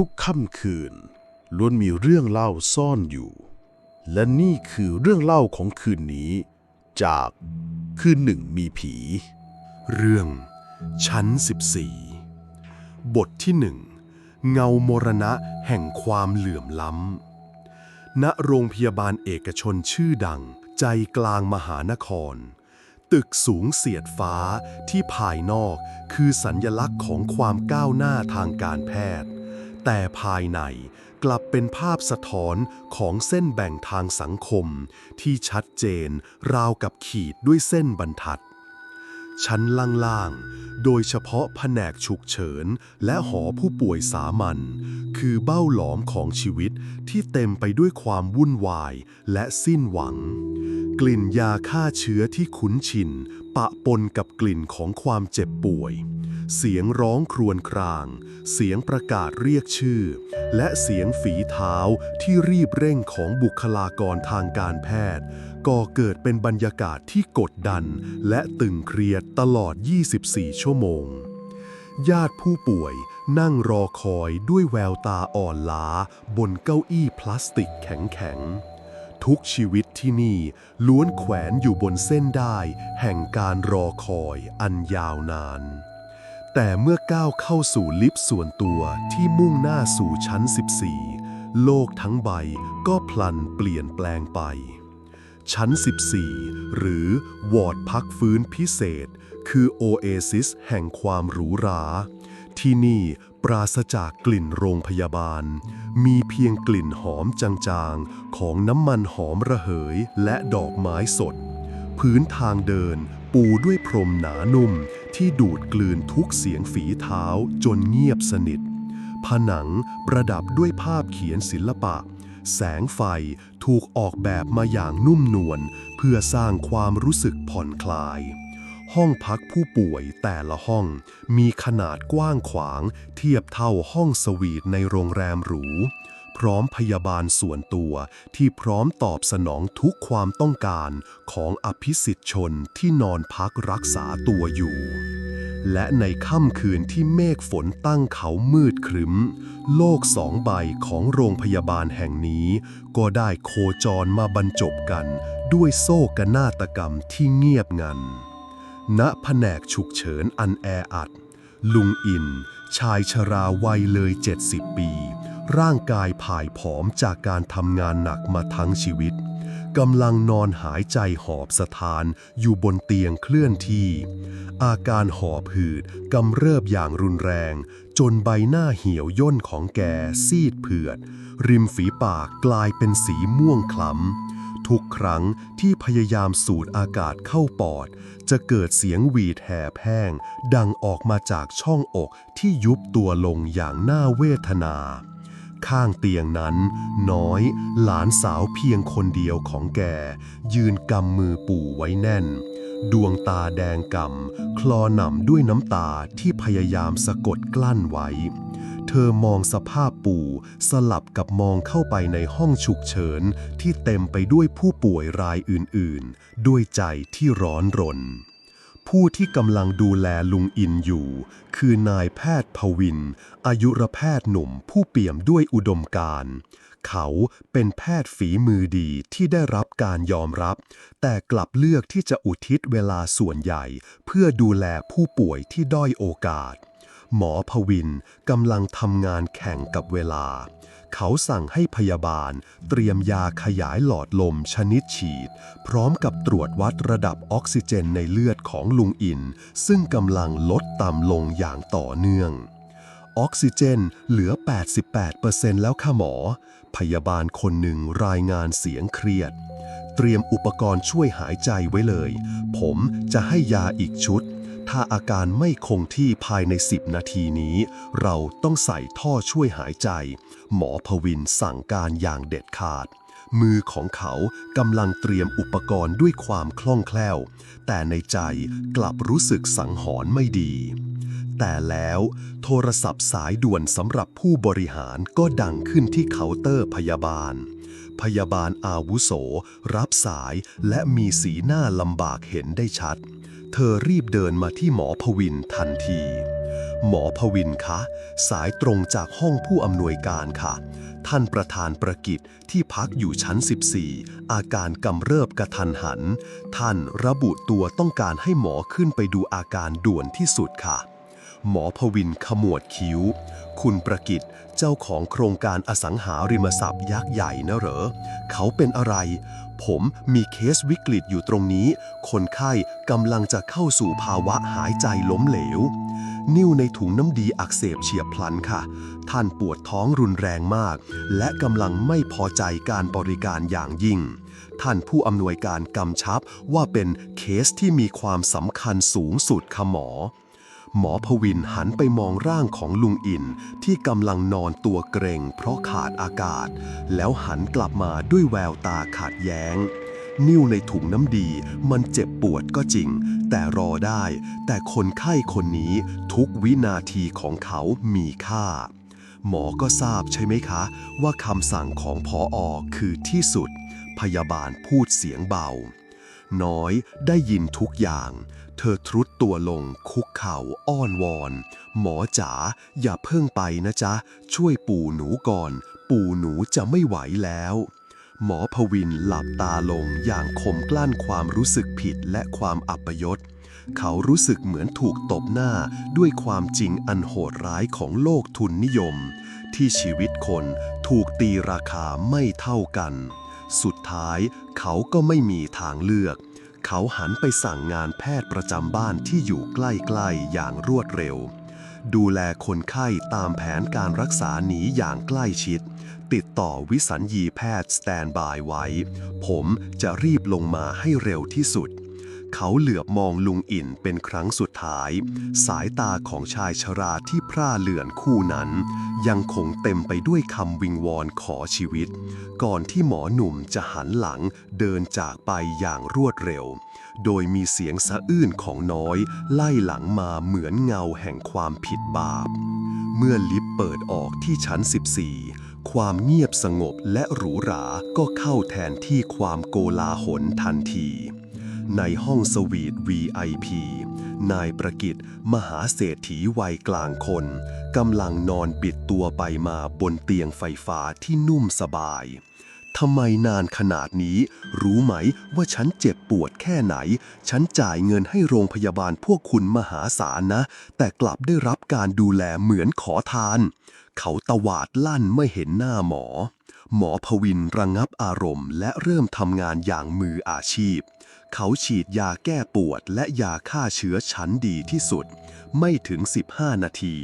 ทุกค่ำคืน ล้วนมีเรื่องเล่าซ่อนอยู่ และนี่คือเรื่องเล่าของคืนนี้ จากคืนหนึ่งมีผี เรื่องชั้น 14 บทที่หนึ่งเงามรณะแห่งความเหลื่อมล้ำ ณ โรงพยาบาลเอกชนชื่อดัง ใจกลางมหานคร ตึกสูงเสียดฟ้าที่ภายนอกคือสัญญลักษณ์ของความก้าวหน้าทางการแพทย์ แต่ภายในกลับเป็นภาพสะท้อนของเส้นแบ่งทางสังคม ที่ชัดเจนราวกับขีดด้วยเส้นบรรทัด ชั้นล่างๆ โดยเฉพาะแผนกฉุกเฉิน และหอผู้ป่วยสามัญคือเบ้าหลอมของชีวิตที่เต็มไปด้วยความวุ่นวายและสิ้นหวัง กลิ่นยาฆ่าเชื้อที่คุ้นชิน ปะปนกับกลิ่นของความเจ็บป่วย เสียงร้องครวญคราง เสียงประกาศเรียกชื่อ และเสียงฝีเท้าที่รีบเร่งของบุคลากรทางการแพทย์ ก่อเกิดเป็นบรรยากาศที่กดดัน และตึงเครียดตลอด 24 ชั่วโมง ญาติผู้ป่วยนั่งรอคอยด้วยแววตาอ่อนล้า บนเก้าอี้พลาสติกแข็งๆทุกชีวิตที่นี่ล้วนแขวนอยู่บนเส้นได้ แห่งการรอคอยอันยาวนาน แต่เมื่อก้าวเข้าสู่ลิฟต์ส่วนตัวที่มุ่งหน้าสู่ชั้น 14 โลกทั้งใบก็พลันเปลี่ยนแปลงไป ชั้น 14 หรือวอร์ดพักฟื้นพิเศษ คือโอเอซิสแห่งความหรูหรา ที่นี่ปราศจากกลิ่นโรงพยาบาล มีเพียงกลิ่นหอมจางๆ ของน้ำมันหอมระเหยและดอกไม้สด พื้นทางเดิน ปูด้วยพรมหนานุ่มที่ดูดกลืนทุกเสียงฝีเท้าจนเงียบสนิท ผนังประดับด้วยภาพเขียนศิลปะ แสงไฟถูกออกแบบมาอย่างนุ่มนวลเพื่อสร้างความรู้สึกผ่อนคลาย ห้องพักผู้ป่วยแต่ละห้องมีขนาดกว้างขวาง เทียบเท่าห้องสวีทในโรงแรมหรู พร้อมพยาบาลส่วนตัวที่พร้อมตอบสนองทุกความต้องการของอภิสิทธิชนที่นอนพักรักษาตัวอยู่ และในค่ำคืนที่เมฆฝนตั้งเขามืดครึ้ม โลกสองใบของโรงพยาบาลแห่งนี้ ก็ได้โคจรมาบรรจบกันด้วยโซ่กนาฏกรรมที่เงียบงัน ณแผนกฉุกเฉินอันแออัด ลุงอิน ชายชราวัยเลย 70 ปี ร่างกายผายผอมจากการทำงานหนักมาทั้งชีวิตกำลังนอนหายใจหอบสะทานอยู่บนเตียงเคลื่อนที่ อาการหอบหืดกำเริบอย่างรุนแรง จนใบหน้าเหี่ยวย่นของแกซีดเผือด ริมฝีปากกลายเป็นสีม่วงคล้ำ ทุกครั้งที่พยายามสูดอากาศเข้าปอด จะเกิดเสียงหวีดแห่แห้ง ดังออกมาจากช่องอกที่ยุบตัวลงอย่างน่าเวทนา ข้างเตียงนั้น น้อย หลานสาวเพียงคนเดียวของแก ยืนกำมือปู่ไว้แน่น ดวงตาแดงกำคลอหน่ำด้วยน้ำตาที่พยายามสะกดกลั้นไว้ เธอมองสภาพปู่สลับกับมองเข้าไปในห้องฉุกเฉินที่เต็มไปด้วยผู้ป่วยรายอื่นๆ ด้วยใจที่ร้อนรน ผู้ที่กำลังดูแลลุงอินอยู่ คือนายแพทย์พวิน อายุรแพทย์หนุ่มผู้เปี่ยมด้วยอุดมการ เขาเป็นแพทย์ฝีมือดีที่ได้รับการยอมรับ แต่กลับเลือกที่จะอุทิศเวลาส่วนใหญ่ เพื่อดูแลผู้ป่วยที่ด้อยโอกาส หมอพวินกำลังทำงานแข่งกับเวลา เขาสั่งให้พยาบาล เตรียมยาขยายหลอดลมชนิดฉีด พร้อมกับตรวจวัดระดับออกซิเจนในเลือดของลุงอิน ซึ่งกำลังลดต่ำลงอย่างต่อเนื่อง ออกซิเจนเหลือ 88%แล้วค่ะหมอ พยาบาลคนหนึ่งรายงานเสียงเครียดเตรียมอุปกรณ์ช่วยหายใจไว้เลย ผมจะให้ยาอีกชุด ถ้าอาการไม่คงที่ภายใน 10 นาทีนี้ เราต้องใส่ท่อช่วยหายใจ หมอพวินสั่งการอย่างเด็ดขาด มือของเขากำลังเตรียมอุปกรณ์ด้วยความคล่องแคล่ว แต่ในใจกลับรู้สึกสังหรณ์ไม่ดี แต่แล้วโทรศัพท์สายด่วนสำหรับผู้บริหารก็ดังขึ้นที่เคาน์เตอร์พยาบาลพยาบาลอาวุโส รับสายและมีสีหน้าลำบากเห็นได้ชัด เธอรีบเดินมาที่หมอพวินทันที หมอพวินคะ สายตรงจากห้องผู้อำนวยการค่ะ ท่านประธานประกิจที่พักอยู่ชั้น 14 อาการกำเริบกระทันหัน ท่านระบุตัวต้องการให้หมอขึ้นไปดูอาการด่วนที่สุดค่ะหมอพวินขมวดคิ้ว คุณประกิจเจ้าของโครงการอสังหาริมทรัพย์ยักษ์ใหญ่นะเหรอ เขาเป็นอะไร ผมมีเคสวิกฤตอยู่ตรงนี้ คนไข้กำลังจะเข้าสู่ภาวะหายใจล้มเหลว นิ่วในถุงน้ำดีอักเสบเฉียบพลันค่ะ ท่านปวดท้องรุนแรงมาก และกำลังไม่พอใจการบริการอย่างยิ่ง ท่านผู้อำนวยการกำชับว่าเป็นเคสที่มีความสำคัญสูงสุดค่ะหมอ หมอพวินหันไปมองร่างของลุงอินที่กำลังนอนตัวเกรงเพราะขาดอากาศ แล้วหันกลับมาด้วยแววตาขาดแย้ง นิ้วในถุงน้ำดีมันเจ็บปวดก็จริง แต่รอได้ แต่คนไข้คนนี้ทุกวินาทีของเขามีค่า หมอก็ทราบใช่ไหมคะ ว่าคำสั่งของพออคือที่สุด พยาบาลพูดเสียงเบา น้อยได้ยินทุกอย่าง เธอทรุดตัวลงคุกเข่าอ้อนวอน หมอจ๋าอย่าเพิ่งไปนะจ๊ะ ช่วยปู่หนูก่อน ปู่หนูจะไม่ไหวแล้ว หมอพวินหลับตาลงอย่างข่มกลั้นความรู้สึกผิดและความอัปยศ เขารู้สึกเหมือนถูกตบหน้าด้วยความจริงอันโหดร้ายของโลกทุนนิยม ที่ชีวิตคนถูกตีราคาไม่เท่ากัน สุดท้ายเขาก็ไม่มีทางเลือก เขาหันไปสั่งงานแพทย์ประจำบ้านที่อยู่ใกล้ๆอย่างรวดเร็ว ดูแลคนไข้ตามแผนการรักษาหนีอย่างใกล้ชิด ติดต่อวิสัญญีแพทย์สแตนบายไว้ ผมจะรีบลงมาให้เร็วที่สุด เขาเหลือบมองลุงอินเป็นครั้งสุดท้าย สายตาของชายชราที่พร่าเลือนคู่นั้น ยังคงเต็มไปด้วยคำวิงวอนขอชีวิต ก่อนที่หมอหนุ่มจะหันหลังเดินจากไปอย่างรวดเร็ว โดยมีเสียงสะอื้นของน้อย ไล่หลังมาเหมือนเงาแห่งความผิดบาป เมื่อลิฟต์เปิดออกที่ชั้น 14ความเงียบสงบและหรูหรา ก็เข้าแทนที่ความโกลาหลทันที ในห้องสวีท VIP นายประกิตมหาเศรษฐีวัยกลางคนกำลังนอนบิดตัวไปมาบนเตียงไฟฟ้าที่นุ่มสบายทำไมนานขนาดนี้ รู้ไหมว่าฉันเจ็บปวดแค่ไหน ฉันจ่ายเงินให้โรงพยาบาลพวกคุณมหาศาลนะ แต่กลับได้รับการดูแลเหมือนขอทาน เขาตวาดลั่นไม่เห็นหน้าหมอ หมอพวินระงงับอารมณ์และเริ่มทำงานอย่างมืออาชีพ เขาฉีดยาแก้ปวดและยาฆ่าเชื้อชั้นดีที่สุด ไม่ถึง 15 นาที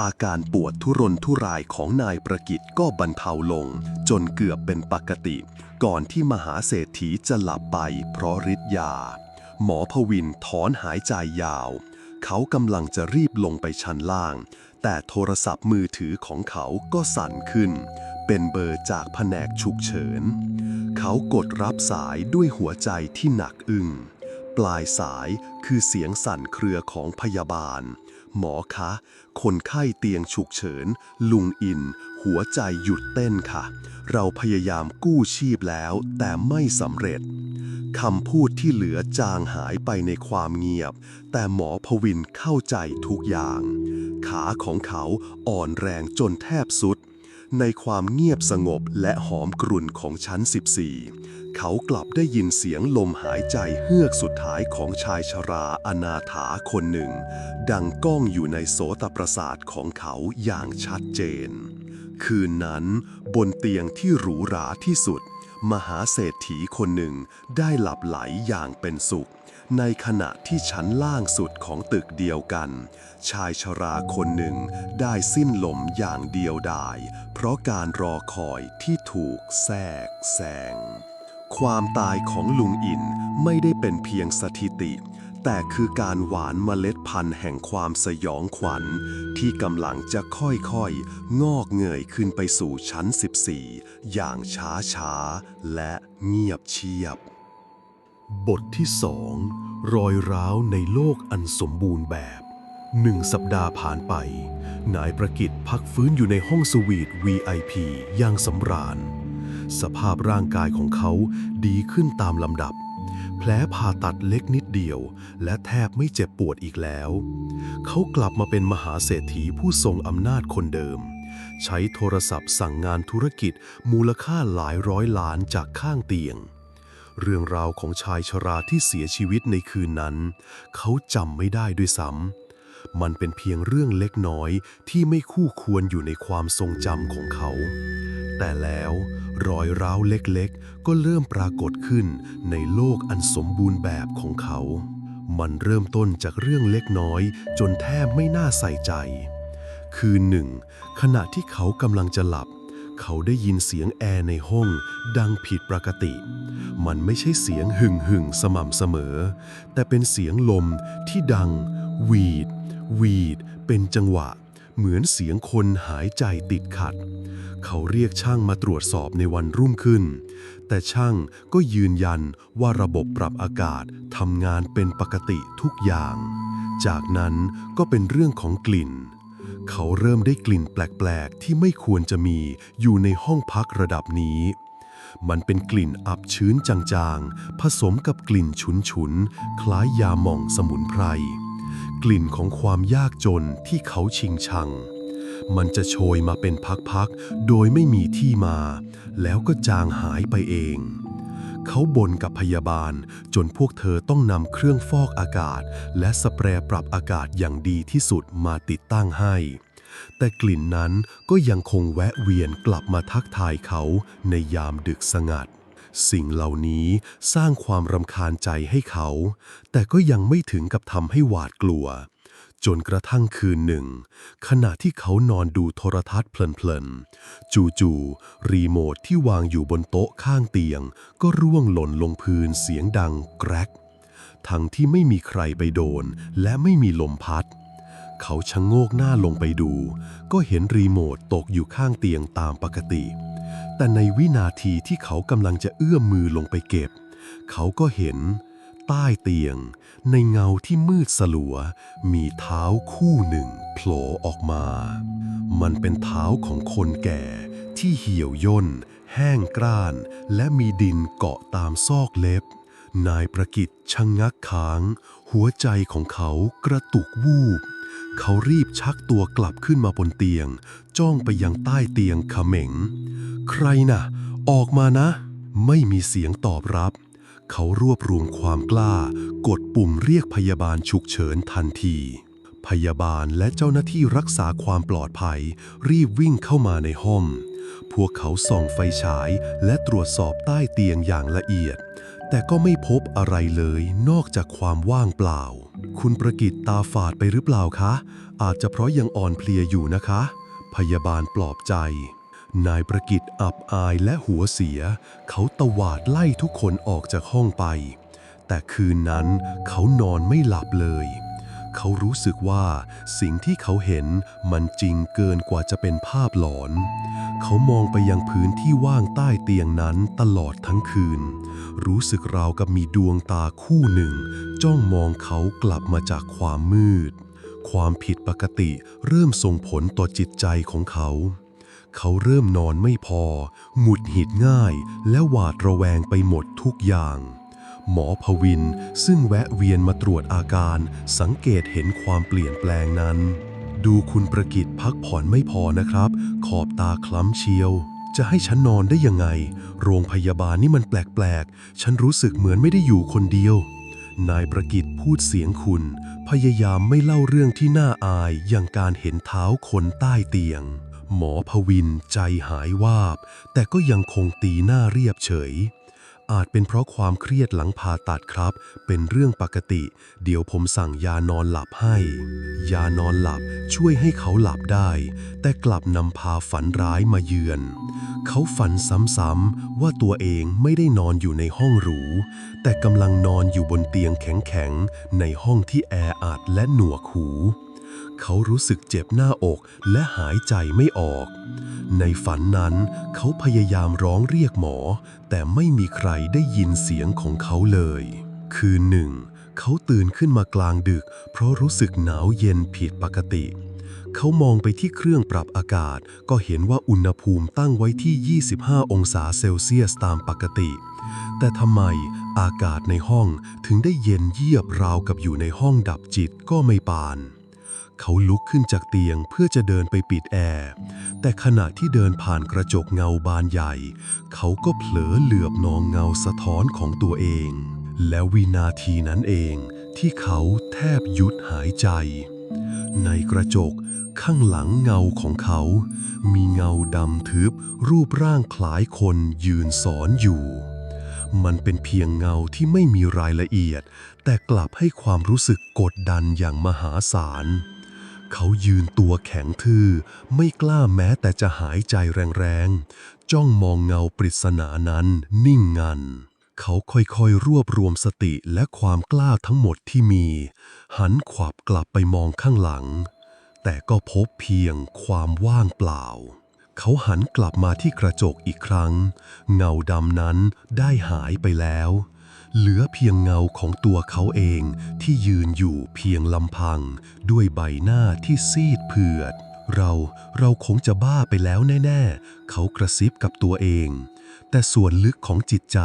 อาการปวดทุรนทุรายของนายประกิตก็บรรเทาลง จนเกือบเป็นปกติ ก่อนที่มหาเศรษฐีจะหลับไปเพราะฤทธิ์ยา หมอพวินถอนหายใจยาว เขากำลังจะรีบลงไปชั้นล่าง แต่โทรศัพท์มือถือของเขาก็สั่นขึ้น เป็นเบอร์จากแผนกฉุกเฉิน เขากดรับสายด้วยหัวใจที่หนักอึ้งปลายสายคือเสียงสั่นเครือของพยาบาล หมอคะ คนไข้เตียงฉุกเฉิน ลุงอิน หัวใจหยุดเต้นค่ะ เราพยายามกู้ชีพแล้วแต่ไม่สำเร็จคำพูดที่เหลือจางหายไปในความเงียบ แต่หมอพวินเข้าใจทุกอย่าง ขาของเขาอ่อนแรงจนแทบสุด ในความเงียบสงบและหอมกรุ่นของชั้น 14 เขากลับได้ยินเสียงลมหายใจเฮือกสุดท้ายของชายชราอนาถาคนหนึ่ง ดังก้องอยู่ในโสตประสาทของเขาอย่างชัดเจน คืนนั้นบนเตียงที่หรูหราที่สุด มหาเศรษฐีคนหนึ่งได้หลับไหลอย่างเป็นสุข ในขณะที่ชั้นล่างสุดของตึกเดียวกัน ชายชราคนหนึ่งได้สิ้นลมอย่างเดียวดาย เพราะการรอคอยที่ถูกแทรกแซง ความตายของลุงอินไม่ได้เป็นเพียงสถิติ แต่คือการหวานเมล็ดพันธุ์แห่งความสยองขวัญ ที่กำลังจะค่อยๆ งอกเงยขึ้นไปสู่ชั้น 14 อย่างช้าๆ และเงียบเชียบ บทที่สองรอยร้าวในโลกอันสมบูรณ์แบบหนึ่งสัปดาห์ผ่านไป นายประกิตพักฟื้นอยู่ในห้องสวีท VIP อย่างสำราญ สภาพร่างกายของเขาดีขึ้นตามลำดับ แผลผ่าตัดเล็กนิดเดียว และแทบไม่เจ็บปวดอีกแล้ว เขากลับมาเป็นมหาเศรษฐีผู้ทรงอำนาจคนเดิม ใช้โทรศัพท์สั่งงานธุรกิจมูลค่าหลายร้อยล้านจากข้างเตียง เรื่องราวของชายชราที่เสียชีวิตในคืนนั้น เขาจำไม่ได้ด้วยซ้ำมันเป็นเพียงเรื่องเล็กน้อยที่ไม่คู่ควรอยู่ในความทรงจำของเขา แต่แล้วรอยร้าวเล็กๆ ก็เริ่มปรากฏขึ้นในโลกอันสมบูรณ์แบบของเขา มันเริ่มต้นจากเรื่องเล็กน้อย จนแทบไม่น่าใส่ใจ คืนหนึ่ง ขณะที่เขากำลังจะหลับ เขาได้ยินเสียงแอร์ในห้องดังผิดปกติ มันไม่ใช่เสียงหึ่งหึ่งสม่ำเสมอ แต่เป็นเสียงลมที่ดัง วีด วีด เป็นจังหวะ เหมือนเสียงคนหายใจติดขัด เขาเรียกช่างมาตรวจสอบในวันรุ่งขึ้น แต่ช่างก็ยืนยันว่าระบบปรับอากาศทำงานเป็นปกติทุกอย่าง จากนั้นก็เป็นเรื่องของกลิ่น เขาเริ่มได้กลิ่นแปลก ๆ ที่ไม่ควรจะมีอยู่ในห้องพักระดับนี้ มันเป็นกลิ่นอับชื้นจางๆ ผสมกับกลิ่นฉุนๆ คล้ายยาหม่องสมุนไพร กลิ่นของความยากจนที่เขาชิงชัง มันจะโชยมาเป็นพัก ๆ โดยไม่มีที่มา แล้วก็จางหายไปเอง เขาบ่นกับพยาบาล จนพวกเธอต้องนำเครื่องฟอกอากาศ และสเปรย์ปรับอากาศอย่างดีที่สุดมาติดตั้งให้ แต่กลิ่นนั้นก็ยังคงแวะเวียนกลับมาทักทายเขาในยามดึกสงัด สิ่งเหล่านี้สร้างความรำคาญใจให้เขา แต่ก็ยังไม่ถึงกับทำให้หวาดกลัว จนกระทั่งคืนหนึ่ง ขณะที่เขานอนดูโทรทัศน์เพลินๆ จู่ๆ รีโมทที่วางอยู่บนโต๊ะข้างเตียง ก็ร่วงหล่นลงพื้นเสียงดังแกรก ทั้งที่ไม่มีใครไปโดน และไม่มีลมพัด เขาชะโงกหน้าลงไปดู ก็เห็นรีโมทตกอยู่ข้างเตียงตามปกติ แต่ในวินาทีที่เขากำลังจะเอื้อมมือลงไปเก็บ เขาก็เห็น ใต้เตียง ในเงาที่มืดสลัว มีเท้าคู่หนึ่งโผล่ออกมา มันเป็นเท้าของคนแก่ที่เหี่ยวย่น แห้งกร้าน และมีดินเกาะตามซอกเล็บ นายประกิตชะงงักค้าง หัวใจของเขากระตุกวูบ เขารีบชักตัวกลับขึ้นมาบนเตียง จ้องไปยังใต้เตียงเขม็ง ใครน่ะ ออกมานะ ไม่มีเสียงตอบรับ เขารวบรวมความกล้า กดปุ่มเรียกพยาบาลฉุกเฉินทันที พยาบาลและเจ้าหน้าที่รักษาความปลอดภัย รีบวิ่งเข้ามาในห้อง พวกเขาส่องไฟฉายและตรวจสอบใต้เตียงอย่างละเอียด แต่ก็ไม่พบอะไรเลยนอกจากความว่างเปล่า คุณประกิตตาฝาดไปหรือเปล่าคะ อาจจะเพราะยังอ่อนเพลียอยู่นะคะ พยาบาลปลอบใจ นายประกิตอับอายและหัวเสีย เขาตวาดไล่ทุกคนออกจากห้องไป แต่คืนนั้นเขานอนไม่หลับเลย เขารู้สึกว่าสิ่งที่เขาเห็นมันจริงเกินกว่าจะเป็นภาพหลอน เขามองไปยังพื้นที่ว่างใต้เตียงนั้นตลอดทั้งคืน รู้สึกราวกับมีดวงตาคู่หนึ่ง จ้องมองเขากลับมาจากความมืด ความผิดปกติเริ่มส่งผลต่อจิตใจของเขา เขาเริ่มนอนไม่พอ หงุดหงิดง่าย และหวาดระแวงไปหมดทุกอย่าง หมอพวินซึ่งแวะเวียนมาตรวจอาการ สังเกตเห็นความเปลี่ยนแปลงนั้น ดูคุณประกิตพักผ่อนไม่พอนะครับ ขอบตาคล้ำเชียว จะให้ฉันนอนได้ยังไง โรงพยาบาลนี่มันแปลกๆ ฉันรู้สึกเหมือนไม่ได้อยู่คนเดียวนายประกิตพูดเสียงคุณ พยายามไม่เล่าเรื่องที่น่าอายอย่างการเห็นเท้าคนใต้เตียง หมอพวินใจหายวาบ แต่ก็ยังคงตีหน้าเรียบเฉย อาจเป็นเพราะความเครียดหลังผ่าตัดครับ เป็นเรื่องปกติ เดี๋ยวผมสั่งยานอนหลับให้ ยานอนหลับช่วยให้เขาหลับได้ แต่กลับนำพาฝันร้ายมาเยือน เขาฝันซ้ำๆว่าตัวเองไม่ได้นอนอยู่ในห้องหรู แต่กำลังนอนอยู่บนเตียงแข็งๆในห้องที่แออัดและหนวกหู เขารู้สึกเจ็บหน้าอกและหายใจไม่ออก ในฝันนั้นเขาพยายามร้องเรียกหมอ แต่ไม่มีใครได้ยินเสียงของเขาเลย คืนหนึ่ง เขาตื่นขึ้นมากลางดึก เพราะรู้สึกหนาวเย็นผิดปกติ เขามองไปที่เครื่องปรับอากาศ ก็เห็นว่าอุณหภูมิตั้งไว้ที่ 25 องศาเซลเซียสตามปกติ แต่ทำไมอากาศในห้องถึงได้เย็นเยียบราวกับอยู่ในห้องดับจิตก็ไม่ปาน เขาลุกขึ้นจากเตียงเพื่อจะเดินไปปิดแอร์ แต่ขณะที่เดินผ่านกระจกเงาบานใหญ่ เขาก็เผลอเหลือบมองเงาสะท้อนของตัวเอง และวินาทีนั้นเองที่เขาแทบหยุดหายใจ ในกระจกข้างหลังเงาของเขา มีเงาดำทึบ รูปร่างคล้ายคนยืนสอนอยู่มันเป็นเพียงเงาที่ไม่มีรายละเอียด แต่กลับให้ความรู้สึกกดดันอย่างมหาศาล เขายืนตัวแข็งทื่อ ไม่กล้าแม้แต่จะหายใจแรงๆ จ้องมองเงาปริศนานั้นนิ่งงัน เขาค่อยๆ รวบรวมสติและความกล้าทั้งหมดที่มี หันขวับกลับไปมองข้างหลัง แต่ก็พบเพียงความว่างเปล่า เขาหันกลับมาที่กระจกอีกครั้ง เงาดำนั้นได้หายไปแล้ว เหลือเพียงเงาของตัวเขาเองที่ยืนอยู่เพียงลำพัง ด้วยใบหน้าที่ซีดเผือด เราเราคงจะบ้าไปแล้วแน่ๆ เขากระซิบกับตัวเอง แต่ส่วนลึกของจิตใจ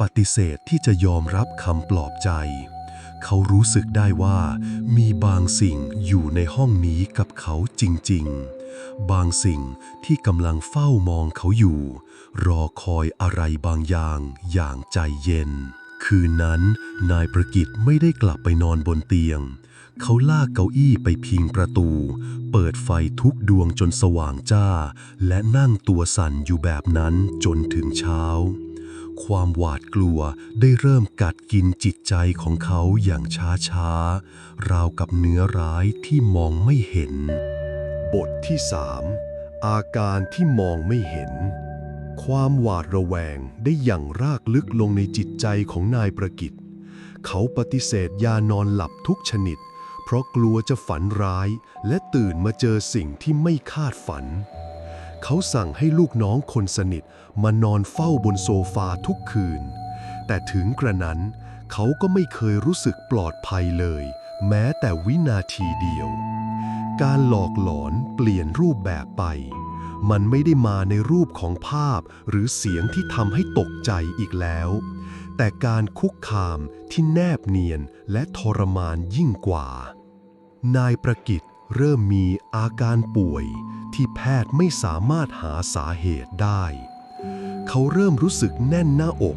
ปฏิเสธที่จะยอมรับคำปลอบใจ เขารู้สึกได้ว่า มีบางสิ่งอยู่ในห้องนี้กับเขาจริงๆบางสิ่งที่กำลังเฝ้ามองเขาอยู่ รอคอยอะไรบางอย่างอย่างใจเย็น คืนนั้นนายประกิตไม่ได้กลับไปนอนบนเตียง เขาลากเก้าอี้ไปพิงประตู เปิดไฟทุกดวงจนสว่างจ้า และนั่งตัวสั่นอยู่แบบนั้นจนถึงเช้า ความหวาดกลัวได้เริ่มกัดกินจิตใจของเขาอย่างช้าๆราวกับเนื้อร้ายที่มองไม่เห็น บทที่สามอาการที่มองไม่เห็น ความหวาดระแวงได้อย่างรากลึกลงในจิตใจของนายประกิตเขาปฏิเสธยานอนหลับทุกชนิด เพราะกลัวจะฝันร้ายและตื่นมาเจอสิ่งที่ไม่คาดฝัน เขาสั่งให้ลูกน้องคนสนิทมานอนเฝ้าบนโซฟาทุกคืน แต่ถึงกระนั้น เขาก็ไม่เคยรู้สึกปลอดภัยเลย แม้แต่วินาทีเดียว การหลอกหลอนเปลี่ยนรูปแบบไป มันไม่ได้มาในรูปของภาพหรือเสียงที่ทำให้ตกใจอีกแล้ว แต่การคุกคามที่แนบเนียนและทรมานยิ่งกว่า นายประกิตเริ่มมีอาการป่วย ที่แพทย์ไม่สามารถหาสาเหตุได้ เขาเริ่มรู้สึกแน่นหน้าอก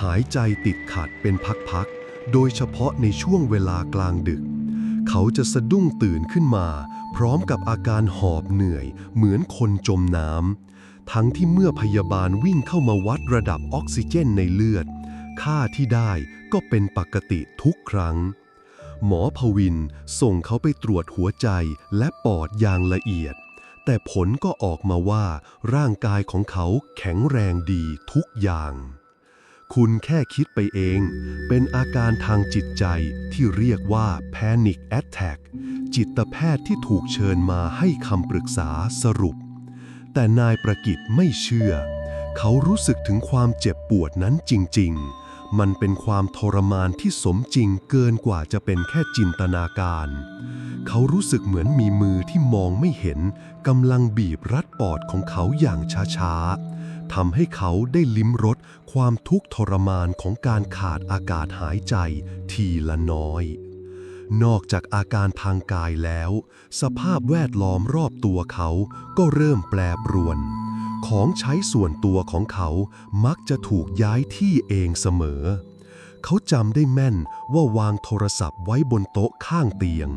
หายใจติดขัดเป็นพักๆ โดยเฉพาะในช่วงเวลากลางดึก เขาจะสะดุ้งตื่นขึ้นมา พร้อมกับอาการหอบเหนื่อย เหมือนคนจมน้ำ ทั้งที่เมื่อพยาบาลวิ่งเข้ามาวัดระดับออกซิเจนในเลือด ค่าที่ได้ก็เป็นปกติทุกครั้ง หมอพวินส่งเขาไปตรวจหัวใจและปอดอย่างละเอียด แต่ผลก็ออกมาว่าร่างกายของเขาแข็งแรงดีทุกอย่าง คุณแค่คิดไปเอง เป็นอาการทางจิตใจที่เรียกว่า Panic Attack จิตแพทย์ที่ถูกเชิญมาให้คำปรึกษาสรุป แต่นายประกิตไม่เชื่อ เขารู้สึกถึงความเจ็บปวดนั้นจริง ๆ มันเป็นความทรมานที่สมจริงเกินกว่าจะเป็นแค่จินตนาการ เขารู้สึกเหมือนมีมือที่มองไม่เห็นกำลังบีบรัดปอดของเขาอย่างช้าๆ ทำให้เขาได้ลิ้มรสความทุกข์ทรมานของการขาดอากาศหายใจทีละน้อย นอกจากอาการทางกายแล้ว สภาพแวดล้อมรอบตัวเขาก็เริ่มแปรปรวน ของใช้ส่วนตัวของเขามักจะถูกย้ายที่เองเสมอ เขาจำได้แม่นว่าวางโทรศัพท์ไว้บนโต๊ะข้างเตียง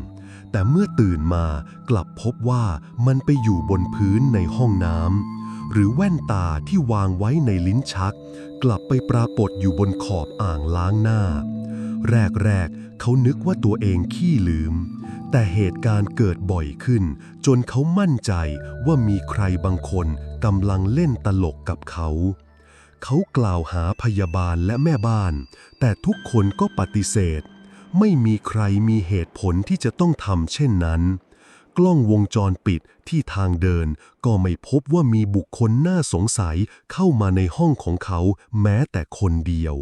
แต่เมื่อตื่นมากลับพบว่ามันไปอยู่บนพื้นในห้องน้ำ หรือแว่นตาที่วางไว้ในลิ้นชัก กลับไปปรากฏอยู่บนขอบอ่างล้างหน้า แรกๆเขานึกว่าตัวเองขี้ลืม แต่เหตุการณ์เกิดบ่อยขึ้น จนเขามั่นใจว่ามีใครบางคนกำลังเล่นตลกกับเขา เขากล่าวหาพยาบาลและแม่บ้าน แต่ทุกคนก็ปฏิเสธ ไม่มีใครมีเหตุผลที่จะต้องทำเช่นนั้น กล้องวงจรปิดที่ทางเดิน ก็ไม่พบว่ามีบุคคลน่าสงสัยเข้ามาในห้องของเขาแม้แต่คนเดียว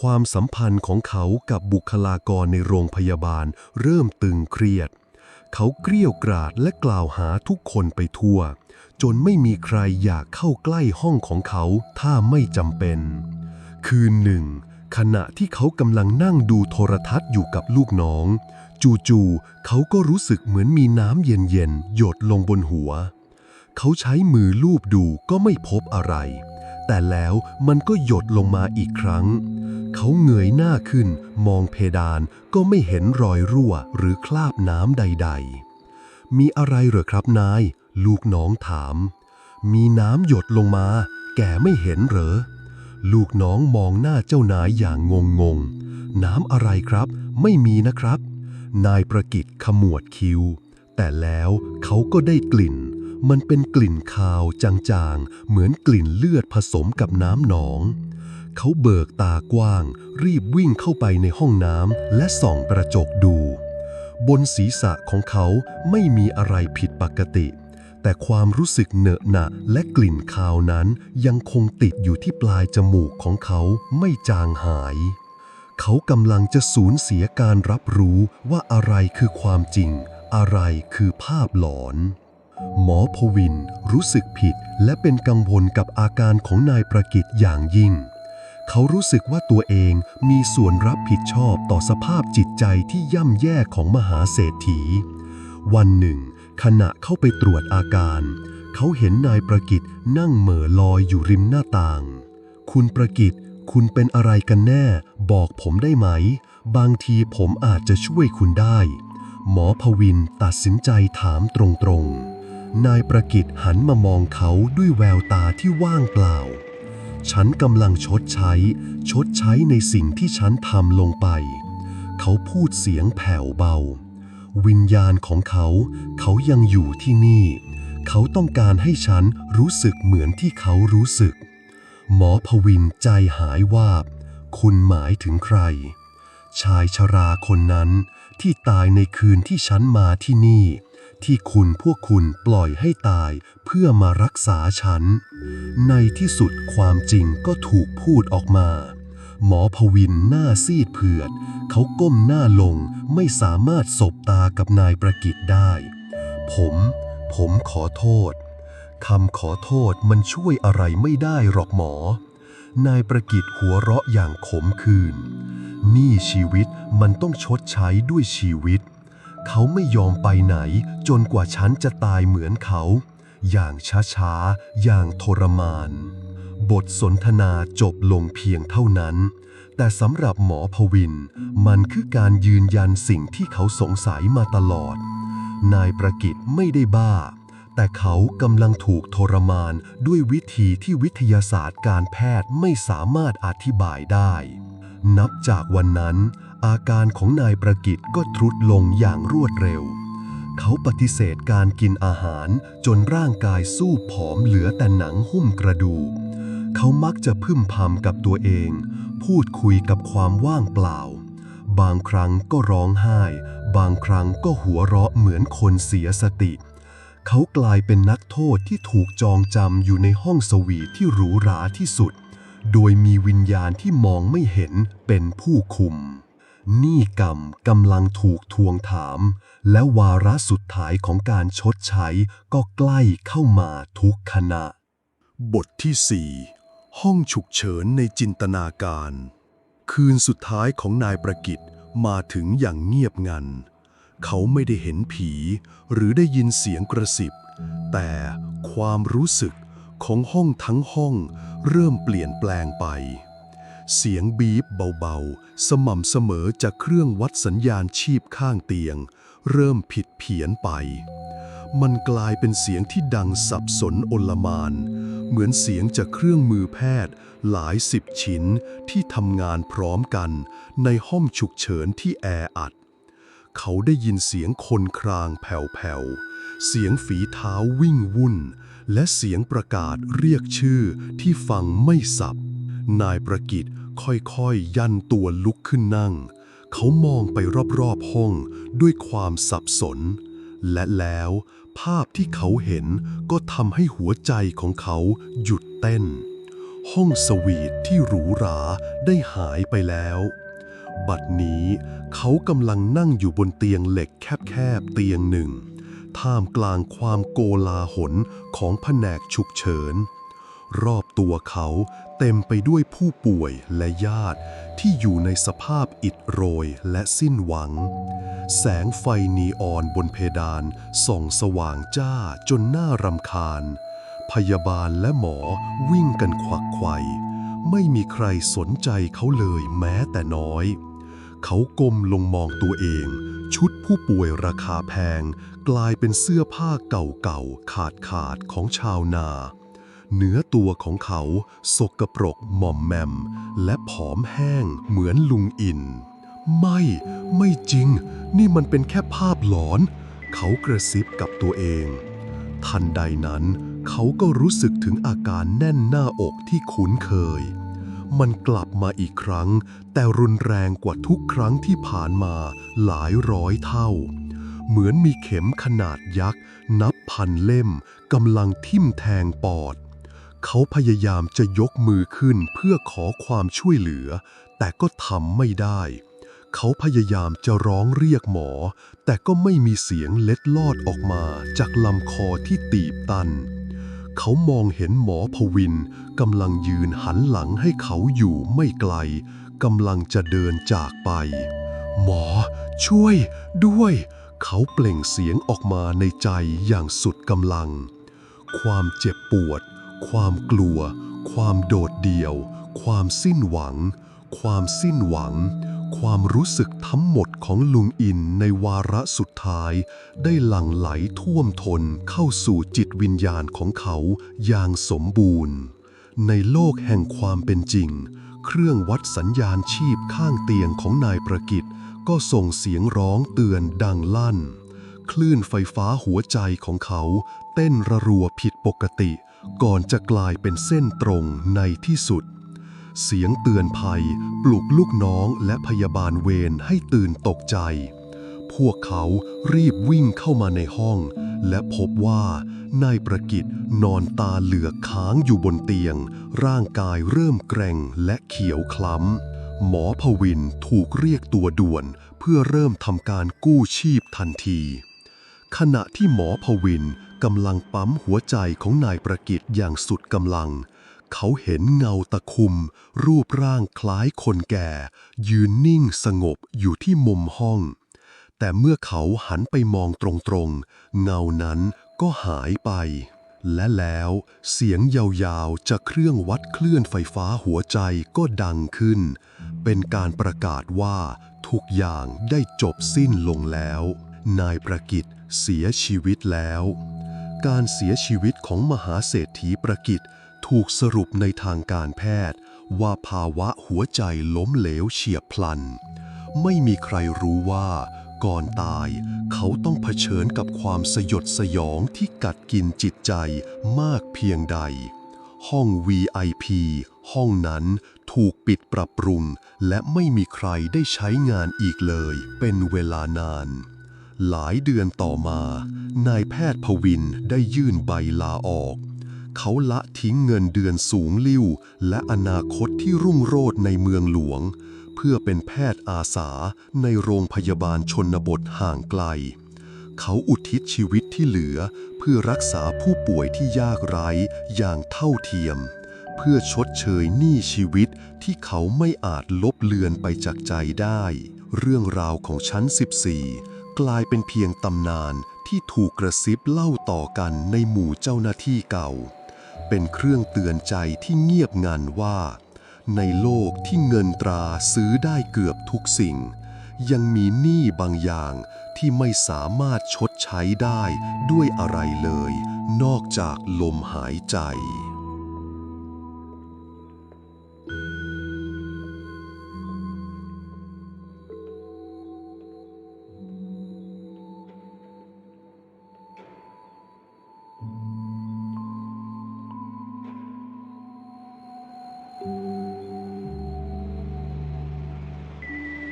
ความสัมพันธ์ของเขากับบุคลากรในโรงพยาบาล เริ่มตึงเครียด เขาเกลี้ยวกราดและกล่าวหาทุกคนไปทั่ว จนไม่มีใครอยากเข้าใกล้ห้องของเขาถ้าไม่จำเป็น คืนหนึ่งขณะที่เขากำลังนั่งดูโทรทัศน์อยู่กับลูกน้อง จู่ๆเขาก็รู้สึกเหมือนมีน้ำเย็นๆหยดลงบนหัว เขาใช้มือลูบดูก็ไม่พบอะไร แต่แล้วมันก็หยดลงมาอีกครั้ง เขาเงยหน้าขึ้น มองเพดานก็ไม่เห็นรอยรั่วหรือคราบน้ำใด ๆ มีอะไรเหรอครับนาย ลูกน้องถาม มีน้ำหยดลงมา แกไม่เห็นเหรอ ลูกน้องมองหน้าเจ้านายอย่างงงงๆน้ำอะไรครับ ไม่มีนะครับ นายประกิตขมวดคิ้ว แต่แล้วเขาก็ได้กลิ่น มันเป็นกลิ่นคาวจางๆ เหมือนกลิ่นเลือดผสมกับน้ำหนอง เขาเบิกตากว้าง รีบวิ่งเข้าไปในห้องน้ำและส่องกระจกดู บนศีรษะของเขาไม่มีอะไรผิดปกติ แต่ความรู้สึกเหนอะหนะและกลิ่นคาวนั้นยังคงติดอยู่ที่ปลายจมูกของเขาไม่จางหาย เขากำลังจะสูญเสียการรับรู้ว่าอะไรคือความจริง อะไรคือภาพหลอน หมอพวินรู้สึกผิดและเป็นกังวลกับอาการของนายประกิตอย่างยิ่ง เขารู้สึกว่าตัวเองมีส่วนรับผิดชอบต่อสภาพจิตใจที่ย่ำแย่ของมหาเศรษฐี วันหนึ่ง ขณะเข้าไปตรวจอาการ เขาเห็นนายประกิตนั่งเหม่อลอยอยู่ริมหน้าต่าง คุณประกิต คุณเป็นอะไรกันแน่ บอกผมได้ไหม บางทีผมอาจจะช่วยคุณได้ หมอพวินตัดสินใจถามตรงๆ นายประกิตหันมามองเขาด้วยแววตาที่ว่างเปล่า ฉันกำลังชดใช้ ชดใช้ในสิ่งที่ฉันทำลงไป เขาพูดเสียงแผ่วเบา วิญญาณของเขา เขายังอยู่ที่นี่ เขาต้องการให้ฉันรู้สึกเหมือนที่เขารู้สึก หมอพวินใจหายวาบ คุณหมายถึงใคร ชายชราคนนั้นที่ตายในคืนที่ฉันมาที่นี่ ที่คุณพวกคุณปล่อยให้ตายเพื่อมารักษาฉัน ในที่สุดความจริงก็ถูกพูดออกมา หมอพวินหน้าซีดเผือด เขาก้มหน้าลงไม่สามารถสบตากับนายประกิตได้ ผม ผมขอโทษ คำขอโทษมันช่วยอะไรไม่ได้หรอกหมอ นายประกิตหัวเราะอย่างขมขื่นนี่ชีวิตมันต้องชดใช้ด้วยชีวิต เขาไม่ยอมไปไหนจนกว่าฉันจะตายเหมือนเขา อย่างช้าๆ อย่างทรมาน บทสนทนาจบลงเพียงเท่านั้น แต่สำหรับหมอพวิน มันคือการยืนยันสิ่งที่เขาสงสัยมาตลอด นายประกิตไม่ได้บ้า แต่เขากำลังถูกทรมานด้วยวิธีที่วิทยาศาสตร์การแพทย์ไม่สามารถอธิบายได้ นับจากวันนั้น อาการของนายประกิตก็ทรุดลงอย่างรวดเร็ว เขาปฏิเสธการกินอาหารจนร่างกายสู้ผอมเหลือแต่หนังหุ้มกระดูก เขามักจะพึมพำกับตัวเอง พูดคุยกับความว่างเปล่า บางครั้งก็ร้องไห้ บางครั้งก็หัวเราะเหมือนคนเสียสติเเขากลายเป็นนักโทษที่ถูกจองจำอยู่ในห้องสวีทที่หรูหราที่สุด โดยมีวิญญาณที่มองไม่เห็นเป็นผู้คุม นี่กรรมกำลังถูกทวงถาม และวาระสุดท้ายของการชดใช้ก็ใกล้เข้ามาทุกขณะ บทที่ 4 ห้องฉุกเฉินในจินตนาการ คืนสุดท้ายของนายประกิตมาถึงอย่างเงียบงัน เขาไม่ได้เห็นผี หรือได้ยินเสียงกระสิบ แต่ความรู้สึกของห้องทั้งห้องเริ่มเปลี่ยนแปลงไป เสียงบีบเบาๆ สม่ำเสมอจากเครื่องวัดสัญญาณชีพข้างเตียง เริ่มผิดเพี้ยนไป มันกลายเป็นเสียงที่ดังสับสนโอลมาน เหมือนเสียงจากเครื่องมือแพทย์หลายสิบชิ้นที่ทำงานพร้อมกันในห้องฉุกเฉินที่แออัด เขาได้ยินเสียงคนครางแผ่วๆ เสียงฝีเท้าวิ่งวุ่น และเสียงประกาศเรียกชื่อที่ฟังไม่สับ นายประกิตค่อยๆยันตัวลุกขึ้นนั่ง เขามองไปรอบๆห้องด้วยความสับสน และแล้วภาพที่เขาเห็นก็ทำให้หัวใจของเขาหยุดเต้น ห้องสวีทที่หรูหราได้หายไปแล้ว บัดนี้เขากำลังนั่งอยู่บนเตียงเหล็กแคบๆเตียงหนึ่ง ท่ามกลางความโกลาหลของแผนกฉุกเฉิน รอบตัวเขาเต็มไปด้วยผู้ป่วยและญาติที่อยู่ในสภาพอิดโรยและสิ้นหวัง แสงไฟนีออนบนเพดานส่องสว่างจ้าจนน่ารำคาญ พยาบาลและหมอวิ่งกันขวักไขว่ ไม่มีใครสนใจเขาเลยแม้แต่น้อย เขาก้มลงมองตัวเอง ชุดผู้ป่วยราคาแพง กลายเป็นเสื้อผ้าเก่าๆ ขาดขาดของชาวนา เนื้อตัวของเขาสกปรกหม่อมแมม และผอมแห้งเหมือนลุงอิน ไม่ ไม่จริง นี่มันเป็นแค่ภาพหลอน เขากระซิบกับตัวเอง ทันใดนั้น เขาก็รู้สึกถึงอาการแน่นหน้าอกที่คุ้นเคย มันกลับมาอีกครั้ง แต่รุนแรงกว่าทุกครั้งที่ผ่านมาหลายร้อยเท่า เหมือนมีเข็มขนาดยักษ์ นับพันเล่มกำลังทิ่มแทงปอด เขาพยายามจะยกมือขึ้นเพื่อขอความช่วยเหลือ แต่ก็ทำไม่ได้ เขาพยายามจะร้องเรียกหมอ แต่ก็ไม่มีเสียงเล็ดลอดออกมาจากลำคอที่ตีบตัน เขามองเห็นหมอพวินกำลังยืนหันหลังให้เขาอยู่ไม่ไกลกำลังจะเดินจากไป หมอ ช่วย ด้วย เขาเปล่งเสียงออกมาในใจอย่างสุดกำลัง ความเจ็บปวด ความกลัว ความโดดเดี่ยว ความสิ้นหวัง ความสิ้นหวัง ความรู้สึกทั้งหมดของลุงอินในวาระสุดท้าย ได้หลั่งไหลท่วมทนเข้าสู่จิตวิญญาณของเขาอย่างสมบูรณ์ ในโลกแห่งความเป็นจริง เครื่องวัดสัญญาณชีพข้างเตียงของนายประกิตก็ส่งเสียงร้องเตือนดังลั่น คลื่นไฟฟ้าหัวใจของเขา เต้นระรัวผิดปกติ ก่อนจะกลายเป็นเส้นตรงในที่สุด เสียงเตือนภัย ปลุกลูกน้องและพยาบาลเวรให้ตื่นตกใจ พวกเขารีบวิ่งเข้ามาในห้อง และพบว่านายประกิตนอนตาเหลือกค้างอยู่บนเตียง ร่างกายเริ่มแกร่งและเขียวคล้ำ หมอพวินถูกเรียกตัวด่วน เพื่อเริ่มทำการกู้ชีพทันที ขณะที่หมอพวินกำลังปั๊มหัวใจของนายประกิตอย่างสุดกำลัง เขาเห็นเงาตะคุม รูปร่างคล้ายคนแก่ ยืนนิ่งสงบอยู่ที่มุมห้อง แต่เมื่อเขาหันไปมองตรงๆ เงานั้นก็หายไป และแล้วเสียงยาวๆจากเครื่องวัดคลื่นไฟฟ้าหัวใจก็ดังขึ้น เป็นการประกาศว่าทุกอย่างได้จบสิ้นลงแล้ว นายประกิตเสียชีวิตแล้ว การเสียชีวิตของมหาเศรษฐีประกิต ถูกสรุปในทางการแพทย์ ว่าภาวะหัวใจล้มเหลวเฉียบพลัน ไม่มีใครรู้ว่าก่อนตายเขาต้องเผชิญกับความสยดสยองที่กัดกินจิตใจมากเพียงใด ห้อง VIP ห้องนั้นถูกปิดปรับปรุง และไม่มีใครได้ใช้งานอีกเลย เป็นเวลานาน หลายเดือนต่อมา นายแพทย์พวินได้ยื่นใบลาออก เขาละทิ้งเงินเดือนสูงลิ่ว และอนาคตที่รุ่งโรจน์ในเมืองหลวง เพื่อเป็นแพทย์อาสาในโรงพยาบาลชนบทห่างไกล เขาอุทิศชีวิตที่เหลือ เพื่อรักษาผู้ป่วยที่ยากไร้อย่างเท่าเทียม เพื่อชดเชยหนี้ชีวิตที่เขาไม่อาจลบเลือนไปจากใจได้ เรื่องราวของชั้น 14 กลายเป็นเพียงตำนานที่ถูกกระซิบเล่าต่อกันในหมู่เจ้าหน้าที่เก่า เป็นเครื่องเตือนใจที่เงียบงันว่า ในโลกที่เงินตราซื้อได้เกือบทุกสิ่ง ยังมีหนี้บางอย่างที่ไม่สามารถชดใช้ได้ด้วยอะไรเลย นอกจากลมหายใจ